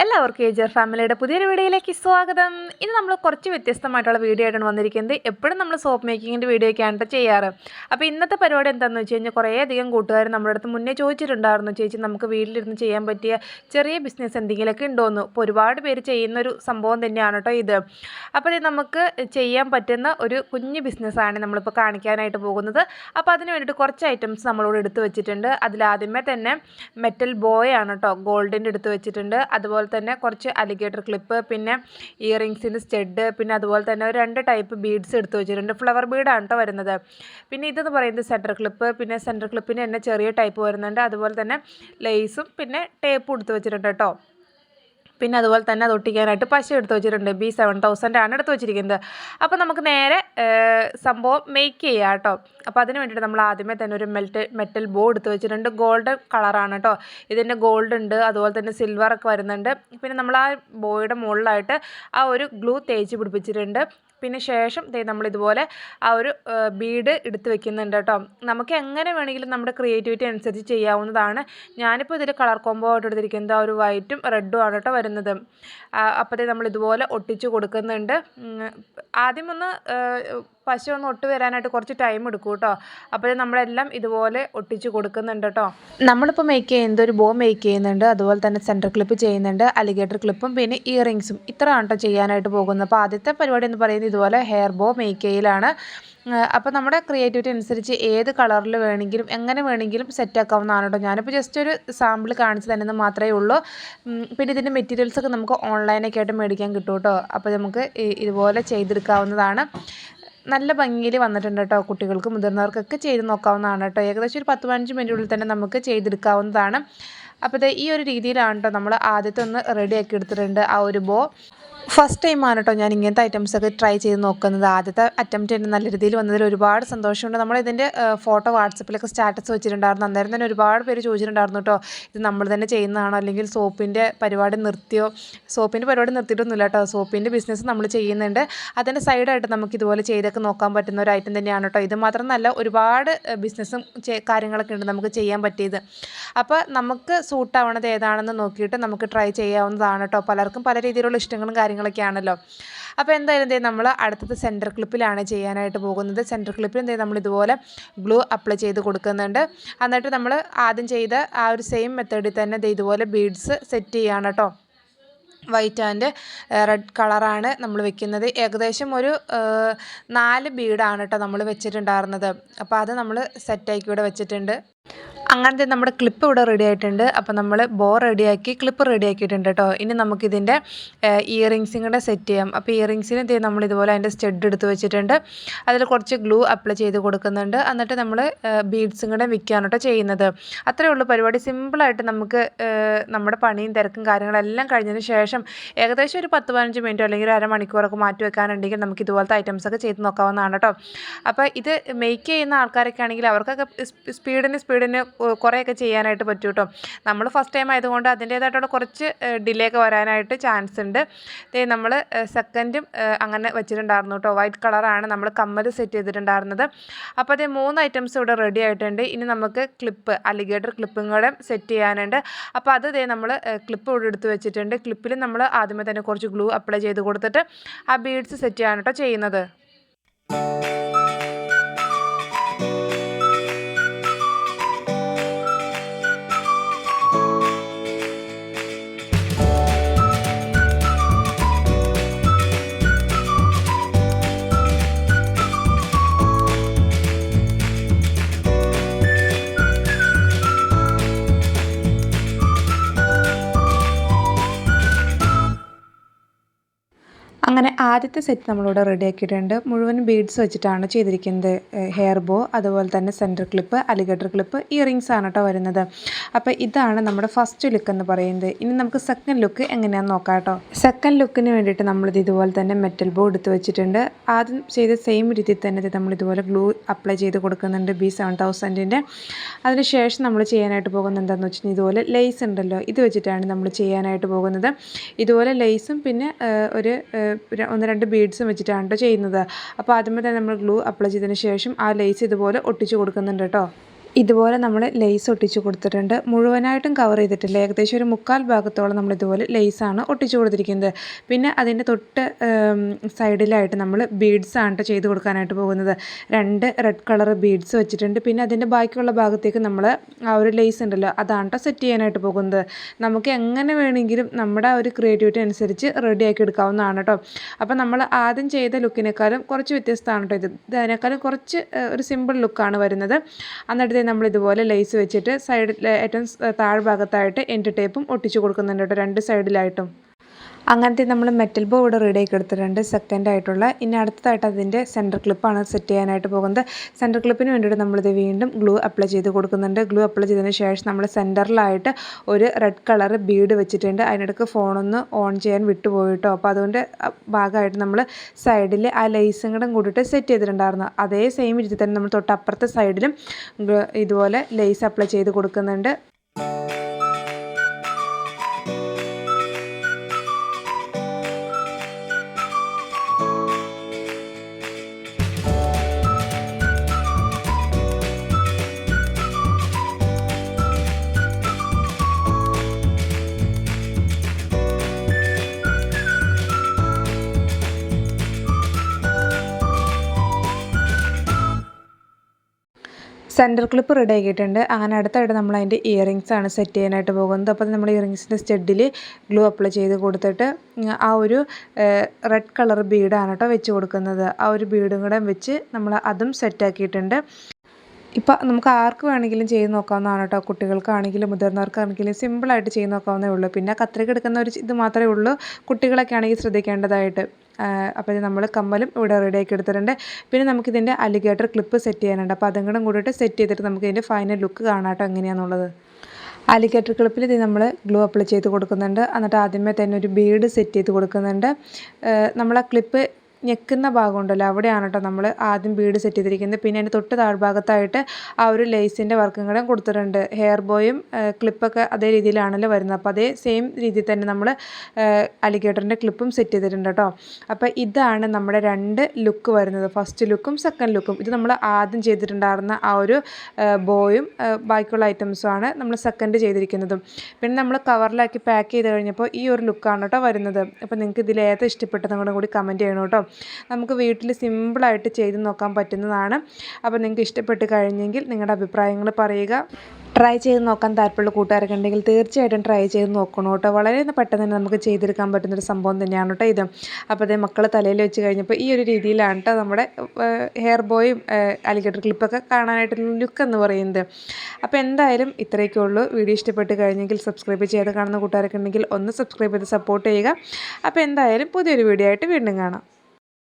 എല്ലാവർക്കും ഏജർ ഫാമിലിയുടെ പുതിയൊരു വീഡിയോയിലേക്ക് സ്വാഗതം. ഇന്ന് നമ്മൾ കുറച്ച് വ്യത്യസ്തമായിട്ടുള്ള വീഡിയോ ആയിട്ടാണ് വന്നിരിക്കുന്നത്. എപ്പോഴും നമ്മൾ സോപ്പ് മേക്കിങ്ങിന്റെ വീഡിയോ ഒക്കെയാണ് ചെയ്യാറ്. അപ്പോൾ ഇന്നത്തെ പരിപാടി എന്താണെന്ന് വെച്ച് കഴിഞ്ഞാൽ കുറേയധികം കൂട്ടുകാർ നമ്മുടെ അടുത്ത് മുന്നേ ചോദിച്ചിട്ടുണ്ടായിരുന്നു ചേച്ചി നമുക്ക് വീട്ടിലിരുന്ന് ചെയ്യാൻ പറ്റിയ ചെറിയ ബിസിനസ് എന്തെങ്കിലുമൊക്കെ ഉണ്ടോയെന്ന് അപ്പോൾ ഒരുപാട് പേര് ചെയ്യുന്നൊരു സംഭവം തന്നെയാണ് കേട്ടോ ഇത്. അപ്പോൾ ഇത് നമുക്ക് ചെയ്യാൻ പറ്റുന്ന ഒരു കുഞ്ഞ് ബിസിനസ്സാണ് നമ്മളിപ്പോൾ കാണിക്കാനായിട്ട് പോകുന്നത്. അപ്പോൾ അതിന് വേണ്ടിയിട്ട് കുറച്ച് ഐറ്റംസ് നമ്മളോട് എടുത്ത് വെച്ചിട്ടുണ്ട്. അതിലാദ്യമേ തന്നെ മെറ്റൽ ബോയ് ആണ് കേട്ടോ ഗോൾഡിന്റെ എടുത്ത് വെച്ചിട്ടുണ്ട്. അതുപോലെ തന്നെ കുറച്ച് അലിഗേറ്റർ ക്ലിപ്പ് പിന്നെ ഇയറിങ്സിന്റെ സ്റ്റെഡ് പിന്നെ അതുപോലെ തന്നെ ഒരു രണ്ട് ടൈപ്പ് ബീഡ്സ് എടുത്തു വെച്ചിട്ടുണ്ട്. ഫ്ലവർ ബീഡാണ് കേട്ടോ വരുന്നത്. പിന്നെ ഇതെന്ന് പറയുന്നത് സെന്റർ ക്ലിപ്പ് പിന്നെ സെന്റർ ക്ലിപ്പിന് തന്നെ ചെറിയ ടൈപ്പ് വരുന്നുണ്ട്. അതുപോലെ തന്നെ ലേസും പിന്നെ ടേപ്പും എടുത്ത് വെച്ചിട്ടുണ്ട് കേട്ടോ പിന്നെ അതുപോലെ തന്നെ അത് ഒട്ടിക്കാനായിട്ട് പശ എടുത്ത് വെച്ചിട്ടുണ്ട്. ബി സെവൻ തൗസൻഡ് ആണ് എടുത്ത് വെച്ചിരിക്കുന്നത്. അപ്പോൾ നമുക്ക് നേരെ സംഭവം മേക്ക് ചെയ്യാം കേട്ടോ. അപ്പോൾ അതിന് വേണ്ടിയിട്ട് നമ്മൾ ആദ്യമേ തന്നെ ഒരു മെൽറ്റ് മെറ്റൽ ബോ എടുത്ത് വെച്ചിട്ടുണ്ട്. ഗോൾഡൻ കളറാണ് കേട്ടോ. ഇതിന്റെ ഗോൾഡ് ഉണ്ട് അതുപോലെ തന്നെ സിൽവർ ഒക്കെ വരുന്നുണ്ട്. പിന്നെ നമ്മൾ ആ ബോയുടെ മുകളിലായിട്ട് ആ ഒരു ഗ്ലൂ തേച്ച് പിടിപ്പിച്ചിട്ടുണ്ട്. പിന്നെ ശേഷം ദേ നമ്മളിതുപോലെ ആ ഒരു ബീഡ് എടുത്ത് വെക്കുന്നുണ്ട് കേട്ടോ. നമുക്ക് എങ്ങനെ വേണമെങ്കിലും നമ്മുടെ ക്രിയേറ്റിവിറ്റി അനുസരിച്ച് ചെയ്യാവുന്നതാണ്. ഞാനിപ്പോൾ ഇതിൽ കളർ കോംബോ ആയിട്ട് എടുത്തിരിക്കുന്നത് ആ ഒരു വൈറ്റും റെഡും ആണ് കേട്ടോ വരുന്നത്. അപ്പോഴത്തേ നമ്മൾ ഇതുപോലെ ഒട്ടിച്ച് കൊടുക്കുന്നുണ്ട്. ആദ്യമൊന്ന് പശ ഒന്ന് ഒട്ട് വരാനായിട്ട് കുറച്ച് ടൈം എടുക്കും കേട്ടോ അപ്പോൾ നമ്മളെല്ലാം ഇതുപോലെ ഒട്ടിച്ച് കൊടുക്കുന്നുണ്ട് കേട്ടോ നമ്മളിപ്പോൾ മേക്ക് ചെയ്യുന്നത് ഒരു ബോ മേക്ക് ചെയ്യുന്നുണ്ട് അതുപോലെ തന്നെ സെന്റർ ക്ലിപ്പ് ചെയ്യുന്നുണ്ട് അലിഗേറ്റർ ക്ലിപ്പും പിന്നെ ഇയറിങ്സും ഇത്രയാണ് കേട്ടോ ചെയ്യാനായിട്ട് പോകുന്നത്. അപ്പോൾ ആദ്യത്തെ പരിപാടി എന്ന് പറയുന്നത് ഇതുപോലെ ഹെയർ ബോ മേക്ക് ചെയ്യലാണ്. അപ്പോൾ നമ്മുടെ ക്രിയേറ്റിവിറ്റി അനുസരിച്ച് ഏത് കളറിൽ വേണമെങ്കിലും എങ്ങനെ വേണമെങ്കിലും സെറ്റ് ആക്കാവുന്നതാണ് കേട്ടോ ഞാനിപ്പോൾ ജസ്റ്റ് ഒരു സാമ്പിൾ കാണിച്ചു തരുന്നത് മാത്രമേ ഉള്ളൂ. പിന്നെ ഇതിന്റെ മെറ്റീരിയൽസൊക്കെ നമുക്ക് ഓൺലൈനൊക്കെ ആയിട്ട് മേടിക്കാൻ കിട്ടും കേട്ടോ അപ്പോൾ നമുക്ക് ഇതുപോലെ ചെയ്തെടുക്കാവുന്നതാണ്. നല്ല ഭംഗിയിൽ വന്നിട്ടുണ്ട് കേട്ടോ കുട്ടികൾക്ക് മുതിർന്നവർക്കൊക്കെ ചെയ്ത് നോക്കാവുന്നതാണ് കേട്ടോ. ഏകദേശം ഒരു പത്ത് പതിനഞ്ച് മിനിറ്റിനുള്ളിൽ തന്നെ നമുക്ക് ചെയ്തെടുക്കാവുന്നതാണ്. അപ്പോൾ ഈ ഒരു രീതിയിലാണ് കേട്ടോ നമ്മൾ ആദ്യത്തെ ഒന്ന് റെഡിയാക്കി എടുത്തിട്ടുണ്ട് ആ ഒരു ബോ ഫസ്റ്റ് ടൈമാണ് കേട്ടോ ഞാൻ ഇങ്ങനത്തെ ഐറ്റംസ് ഒക്കെ ട്രൈ ചെയ്ത് നോക്കുന്നത്. ആദ്യത്തെ അറ്റംപ്റ്റ് തന്നെ നല്ല രീതിയിൽ വന്നതിൽ ഒരുപാട് സന്തോഷമുണ്ട്. നമ്മൾ ഇതിന്റെ ഫോട്ടോ വാട്സപ്പിലൊക്കെ സ്റ്റാറ്റസ് വെച്ചിട്ടുണ്ടായിരുന്നു. അന്നേരം തന്നെ ഒരുപാട് പേര് ചോദിച്ചിട്ടുണ്ടായിരുന്നു കേട്ടോ ഇത് നമ്മൾ തന്നെ ചെയ്യുന്നതാണോ? അല്ലെങ്കിൽ സോപ്പിന്റെ പരിപാടി നിർത്തിയോ? സോപ്പിന്റെ പരിപാടി നിർത്തിയിട്ടൊന്നുമില്ല കേട്ടോ സോപ്പിന്റെ ബിസിനസ് നമ്മൾ ചെയ്യുന്നുണ്ട്. അതിന്റെ സൈഡായിട്ട് നമുക്ക് ഇതുപോലെ ചെയ്തൊക്കെ നോക്കാൻ പറ്റുന്ന ഒരു ഐറ്റം തന്നെയാണ് കേട്ടോ ഇത് മാത്രമല്ല ഒരുപാട് ബിസിനസ്സും കാര്യങ്ങളൊക്കെ ഉണ്ട് നമുക്ക് ചെയ്യാൻ പറ്റിയത്. അപ്പോൾ നമുക്ക് സൂട്ടാവണത് ഏതാണെന്ന് നോക്കിയിട്ട് നമുക്ക് ട്രൈ ചെയ്യാവുന്നതാണ് കേട്ടോ പലർക്കും പല രീതിയിലുള്ള ഇഷ്ടങ്ങളും കാര്യങ്ങളൊക്കെ ആണല്ലോ അപ്പോൾ എന്തായാലും എന്തേ നമ്മൾ അടുത്തത് സെന്റർ ക്ലിപ്പിലാണ് ചെയ്യാനായിട്ട് പോകുന്നത്. സെന്റർ ക്ലിപ്പിൽ എന്തേ നമ്മൾ ഇതുപോലെ ഗ്ലൂ അപ്ലൈ ചെയ്ത് കൊടുക്കുന്നുണ്ട്. എന്നിട്ട് നമ്മൾ ആദ്യം ചെയ്ത ആ ഒരു സെയിം മെത്തേഡിൽ തന്നെ ഇതുപോലെ ബീഡ്സ് സെറ്റ് ചെയ്യാണ് കേട്ടോ വൈറ്റ് ആൻഡ് റെഡ് കളറാണ് നമ്മൾ വെക്കുന്നത്. ഏകദേശം ഒരു നാല് ബീഡാണ് കേട്ടോ നമ്മൾ വെച്ചിട്ടുണ്ടായിരുന്നത്. അപ്പോൾ അത് നമ്മൾ സെറ്റാക്കി ഇവിടെ വെച്ചിട്ടുണ്ട്. അങ്ങനത്തെ നമ്മുടെ ക്ലിപ്പ് ഇവിടെ റെഡി ആയിട്ടുണ്ട്. അപ്പോൾ നമ്മൾ ബോ റെഡിയാക്കി ക്ലിപ്പ് റെഡിയാക്കിയിട്ടുണ്ട് കേട്ടോ ഇനി നമുക്കിതിന്റെ ഇയറിങ്സും കൂടെ സെറ്റ് ചെയ്യാം. അപ്പോൾ ഇയറിങ്സിന് നമ്മൾ ഇതുപോലെ അതിന്റെ സ്റ്റെഡ് എടുത്ത് വെച്ചിട്ടുണ്ട്. അതിൽ കുറച്ച് ഗ്ലൂ അപ്ലൈ ചെയ്ത് കൊടുക്കുന്നുണ്ട്. എന്നിട്ട് നമ്മൾ ബീഡ്സും കൂടെ വിൽക്കുകയാണ് കേട്ടോ ചെയ്യുന്നത്. അത്രയേ ഉള്ളൂ പരിപാടി. സിമ്പിളായിട്ട് നമുക്ക് നമ്മുടെ പണിയും തിരക്കും കാര്യങ്ങളെല്ലാം കഴിഞ്ഞതിന് ശേഷം ഏകദേശം ഒരു പത്ത് പതിനഞ്ച് മിനിറ്റോ അല്ലെങ്കിൽ ഒരു അരമണിക്കൂറൊക്കെ മാറ്റി വെക്കാനുണ്ടെങ്കിൽ നമുക്ക് ഇതുപോലത്തെ ഐറ്റംസ് ഒക്കെ ചെയ്ത് നോക്കാവുന്നതാണ് കേട്ടോ അപ്പോൾ ഇത് മേക്ക് ചെയ്യുന്ന ആൾക്കാരൊക്കെ ആണെങ്കിൽ അവർക്കൊക്കെ സ്പീഡിന് സ്പീഡിന് കുറേയൊക്കെ ചെയ്യാനായിട്ട് പറ്റും കേട്ടോ നമ്മൾ ഫസ്റ്റ് ടൈം ആയതുകൊണ്ട് അതിന്റേതായിട്ടുള്ള കുറച്ച് ഡിലേ ഒക്കെ വരാനായിട്ട് ചാൻസ് ഉണ്ട്. നമ്മൾ സെക്കൻഡും അങ്ങനെ വെച്ചിട്ടുണ്ടായിരുന്നു കേട്ടോ വൈറ്റ് കളറാണ് നമ്മൾ കമ്മൽ സെറ്റ് ചെയ്തിട്ടുണ്ടായിരുന്നത്. അപ്പോൾ അതേ മൂന്ന് ഐറ്റംസ് ഇവിടെ റെഡി ആയിട്ടുണ്ട്. ഇനി നമുക്ക് ക്ലിപ്പ് അലിഗേറ്റർ ക്ലിപ്പും കൂടെ സെറ്റ് ചെയ്യാനുണ്ട്. അപ്പോൾ അത് ഇതേ നമ്മൾ ക്ലിപ്പ് ഇവിടെ എടുത്ത് വെച്ചിട്ടുണ്ട്. ക്ലിപ്പിൽ നമ്മൾ ആദ്യമേ തന്നെ കുറച്ച് ഗ്ലൂ അപ്ലൈ ചെയ്ത് കൊടുത്തിട്ട് ആ ബീഡ്സ് സെറ്റ് ചെയ്യാനാട്ടോ ചെയ്യുന്നത് Thank ചെയ്യുന്നത്. അങ്ങനെ ആദ്യത്തെ സെറ്റ് നമ്മളിവിടെ റെഡി ആക്കിയിട്ടുണ്ട്. മുഴുവൻ ബീഡ്സ് വെച്ചിട്ടാണ് ചെയ്തിരിക്കുന്നത്. ഹെയർ ബോ അതുപോലെ തന്നെ centre clip alligator clip earrings ആണ് കേട്ടോ വരുന്നത്. അപ്പോൾ ഇതാണ് നമ്മുടെ ഫസ്റ്റ് ലുക്ക് എന്ന് പറയുന്നത്. ഇനി നമുക്ക് സെക്കൻഡ് ലുക്ക് എങ്ങനെയാണെന്ന് നോക്കാം കേട്ടോ സെക്കൻഡ് ലുക്കിന് വേണ്ടിയിട്ട് നമ്മളിത് ഇതുപോലെ തന്നെ മെറ്റൽ ബോ എടുത്ത് വെച്ചിട്ടുണ്ട്. ആദ്യം ചെയ്ത സെയിം രീതിയിൽ തന്നെ നമ്മൾ ഇതുപോലെ ഗ്ലൂ അപ്ലൈ ചെയ്ത് കൊടുക്കുന്നുണ്ട് ബി സെവൻ തൗസൻഡിന്റെ അതിനുശേഷം നമ്മൾ ചെയ്യാനായിട്ട് പോകുന്നത് എന്താണെന്ന് വെച്ചിട്ടുണ്ടെങ്കിൽ ഇതുപോലെ ലേസ് ഉണ്ടല്ലോ. ഇത് വെച്ചിട്ടാണ് നമ്മൾ ചെയ്യാനായിട്ട് പോകുന്നത്. ഇതുപോലെ ലേസും പിന്നെ ഒരു- ഒന്ന് രണ്ട് ബീഡ്സും വെച്ചിട്ടാണ് കേട്ടോ ചെയ്യുന്നത്. അപ്പോൾ ആദ്യമേ തന്നെ നമ്മൾ ഗ്ലൂ അപ്ലൈ ചെയ്തതിന് ശേഷം ആ ലേസ് ഇതുപോലെ ഒട്ടിച്ച് കൊടുക്കുന്നുണ്ട് കേട്ടോ ഇതുപോലെ നമ്മൾ ലേസ് ഒട്ടിച്ചു കൊടുത്തിട്ടുണ്ട്. മുഴുവനായിട്ടും കവർ ചെയ്തിട്ടില്ല. ഏകദേശം ഒരു മുക്കാൽ ഭാഗത്തോളം നമ്മൾ ഇതുപോലെ ലേസാണ് ഒട്ടിച്ചു കൊടുത്തിരിക്കുന്നത്. പിന്നെ അതിന്റെ തൊട്ട് സൈഡിലായിട്ട് നമ്മൾ ബീഡ്സ് ആണ് ചെയ്ത് കൊടുക്കാനായിട്ട് പോകുന്നത്. രണ്ട് റെഡ് കളർ ബീഡ്സ് വെച്ചിട്ടുണ്ട്. പിന്നെ അതിന്റെ ബാക്കിയുള്ള ഭാഗത്തേക്ക് നമ്മൾ ആ ഒരു ലേസ് ഉണ്ടല്ലോ അതാണ് സെറ്റ് ചെയ്യാനായിട്ട് പോകുന്നത്. നമുക്ക് എങ്ങനെ വേണമെങ്കിലും നമ്മുടെ ആ ഒരു ക്രിയേറ്റിവിറ്റി അനുസരിച്ച് റെഡിയാക്കി എടുക്കാവുന്നതാണ് കേട്ടോ അപ്പോൾ നമ്മൾ ആദ്യം ചെയ്ത ലുക്കിനേക്കാളും കുറച്ച് വ്യത്യസ്തമാണ് കേട്ടോ ഇത്. ഇതിനേക്കാളും കുറച്ച് ഒരു സിമ്പിൾ ലുക്കാണ് വരുന്നത്. എന്നിട്ട് ദേ നമ്മൾ ഇതുപോലെ ലേസ് വെച്ചിട്ട് സൈഡിൽ ഏറ്റവും താഴ്ഭാഗത്തായിട്ട് എൻഡ് ടേപ്പും ഒട്ടിച്ച് കൊടുക്കുന്നുണ്ട് കേട്ടോ രണ്ട് സൈഡിലായിട്ടും അങ്ങനത്തെ നമ്മൾ മെറ്റൽ ബോ ഇവിടെ റെഡി ആക്കി എടുത്തിട്ടുണ്ട്. സെക്കൻഡ് ആയിട്ടുള്ള ഇനി അടുത്തതായിട്ട് അതിന്റെ സെന്റർ ക്ലിപ്പാണ് സെറ്റ് ചെയ്യാനായിട്ട് പോകുന്നത്. സെന്റർ ക്ലിപ്പിന് വേണ്ടിയിട്ട് നമ്മളിത് വീണ്ടും ഗ്ലൂ അപ്ലൈ ചെയ്ത് കൊടുക്കുന്നുണ്ട്. ഗ്ലൂ അപ്ലൈ ചെയ്തതിന് ശേഷം നമ്മൾ സെന്ററിലായിട്ട് ഒരു റെഡ് കളർ ബീഡ് വെച്ചിട്ടുണ്ട്. അതിനിടയ്ക്ക് ഫോണൊന്ന് ഓൺ ചെയ്യാൻ വിട്ടുപോയിട്ടോ. അപ്പോൾ അതുകൊണ്ട് ഭാഗമായിട്ട് നമ്മൾ സൈഡിൽ ആ ലേസും കൂടെ കൂടിയിട്ട് സെറ്റ് ചെയ്തിട്ടുണ്ടായിരുന്നു. അതേ സെയിം രീതിയിൽ തന്നെ നമ്മൾ തൊട്ടപ്പുറത്തെ സൈഡിലും ഇതുപോലെ ലേസ് അപ്ലൈ ചെയ്ത് കൊടുക്കുന്നുണ്ട്. സെന്റർ ക്ലിപ്പ് റെഡി ആക്കിയിട്ടുണ്ട്. അങ്ങനെ അടുത്തായിട്ട് നമ്മൾ അതിന്റെ ഇയറിങ്സ് ആണ് സെറ്റ് ചെയ്യാനായിട്ട് പോകുന്നത്. അപ്പോൾ നമ്മൾ ഇയറിങ്സിന്റെ സ്റ്റെഡിൽ ഗ്ലൂ അപ്ലൈ ചെയ്ത് കൊടുത്തിട്ട് ആ ഒരു റെഡ് കളർ ബീഡാണ് കേട്ടോ വെച്ച് കൊടുക്കുന്നത്. ആ ഒരു ബീഡും കൂടെ വെച്ച് നമ്മൾ അതും സെറ്റാക്കിയിട്ടുണ്ട് ഇപ്പം നമുക്ക് ആർക്ക് വേണമെങ്കിലും ചെയ്ത് നോക്കാവുന്നതാണ് കേട്ടോ. കുട്ടികൾക്കാണെങ്കിലും മുതിർന്നവർക്കാണെങ്കിലും സിമ്പിളായിട്ട് ചെയ്ത് നോക്കാവുന്നേ ഉള്ളൂ. പിന്നെ കത്രിക എടുക്കുന്ന ഒരു ഇത് മാത്രമേ ഉള്ളൂ കുട്ടികളൊക്കെ ആണെങ്കിൽ ശ്രദ്ധിക്കേണ്ടതായിട്ട്. അപ്പോൾ നമ്മൾ കമ്മലും ഇവിടെ റെഡി ആക്കി എടുത്തിട്ടുണ്ട്. പിന്നെ നമുക്കിതിന്റെ അലിഗേറ്റർ ക്ലിപ്പ് സെറ്റ് ചെയ്യാനുണ്ട്. അപ്പോൾ അതും കൂടെ കൂടിയിട്ട് സെറ്റ് ചെയ്തിട്ട് നമുക്ക് ഇതിന്റെ ഫൈനൽ ലുക്ക് കാണാട്ടോ എങ്ങനെയാണെന്നുള്ളത് അലിഗേറ്റർ ക്ലിപ്പിൽ ഇത് നമ്മൾ ഗ്ലൂ അപ്ലൈ ചെയ്ത് കൊടുക്കുന്നുണ്ട്. എന്നിട്ട് ആദ്യമേ തന്നെ ഒരു ബീഡ് സെറ്റ് ചെയ്ത് കൊടുക്കുന്നുണ്ട്. നമ്മൾ ആ ക്ലിപ്പ് ഞെക്കുന്ന ഭാഗം ഉണ്ടല്ലോ അവിടെയാണ് കേട്ടോ നമ്മൾ ആദ്യം ബീഡ് സെറ്റ് ചെയ്തിരിക്കുന്നത്. പിന്നെ അതിന്റെ തൊട്ട് താഴ്ഭാഗത്തായിട്ട് ആ ഒരു ലേസിന്റെ വർക്കും കൂടെ കൊടുത്തിട്ടുണ്ട്. ഹെയർ ബോയും ക്ലിപ്പൊക്കെ അതേ രീതിയിലാണല്ലോ വരുന്നത്. അപ്പോൾ അതേ സെയിം രീതിയിൽ തന്നെ നമ്മൾ അലിഗേറ്ററിന്റെ ക്ലിപ്പും സെറ്റ് ചെയ്തിട്ടുണ്ട് കേട്ടോ അപ്പോൾ ഇതാണ് നമ്മുടെ രണ്ട് ലുക്ക് വരുന്നത്. ഫസ്റ്റ് ലുക്കും സെക്കൻഡ് ലുക്കും ഇത് നമ്മൾ ആദ്യം ചെയ്തിട്ടുണ്ടായിരുന്ന ആ ഒരു ബോയും ബാക്കിയുള്ള ഐറ്റംസുമാണ് നമ്മൾ സെക്കൻഡ് ചെയ്തിരിക്കുന്നതും. പിന്നെ നമ്മൾ കവറിലാക്കി പാക്ക് ചെയ്ത് കഴിഞ്ഞപ്പോൾ ഈ ഒരു ലുക്കാണ് കേട്ടോ വരുന്നത്. അപ്പോൾ നിങ്ങൾക്ക് ഇതിലേത് ഇഷ്ടപ്പെട്ടതും കൂടെ കൂടി കമന്റ് ചെയ്യണം കേട്ടോ നമുക്ക് വീട്ടിൽ സിമ്പിളായിട്ട് ചെയ്ത് നോക്കാൻ പറ്റുന്നതാണ്. അപ്പോൾ നിങ്ങൾക്ക് ഇഷ്ടപ്പെട്ട് കഴിഞ്ഞെങ്കിൽ നിങ്ങളുടെ അഭിപ്രായങ്ങൾ പറയുക. ട്രൈ ചെയ്ത് നോക്കാൻ താല്പര്യമുള്ള കൂട്ടുകാരൊക്കെ ഉണ്ടെങ്കിൽ തീർച്ചയായിട്ടും ട്രൈ ചെയ്ത് നോക്കണം കേട്ടോ. വളരെ പെട്ടെന്ന് തന്നെ നമുക്ക് ചെയ്തെടുക്കാൻ പറ്റുന്നൊരു സംഭവം തന്നെയാണ് കേട്ടോ ഇത്. അപ്പോൾ അതേ മക്കളെ തലയിൽ വെച്ച് കഴിഞ്ഞപ്പോൾ ഈ ഒരു രീതിയിലാണ് കേട്ടോ നമ്മുടെ ഹെയർ ബോയും അലിഗേറ്റർ ക്ലിപ്പൊക്കെ കാണാനായിട്ടുള്ള ലുക്ക് എന്ന് പറയുന്നത്. അപ്പോൾ എന്തായാലും ഇത്രയൊക്കെ ഉള്ളൂ. വീഡിയോ ഇഷ്ടപ്പെട്ട് കഴിഞ്ഞെങ്കിൽ സബ്സ്ക്രൈബ് ചെയ്ത് കാണുന്ന കൂട്ടുകാരൊക്കെ ഉണ്ടെങ്കിൽ ഒന്ന് സബ്സ്ക്രൈബ് ചെയ്ത് സപ്പോർട്ട് ചെയ്യുക. അപ്പോൾ എന്തായാലും പുതിയൊരു വീഡിയോ ആയിട്ട് വീണ്ടും കാണാം.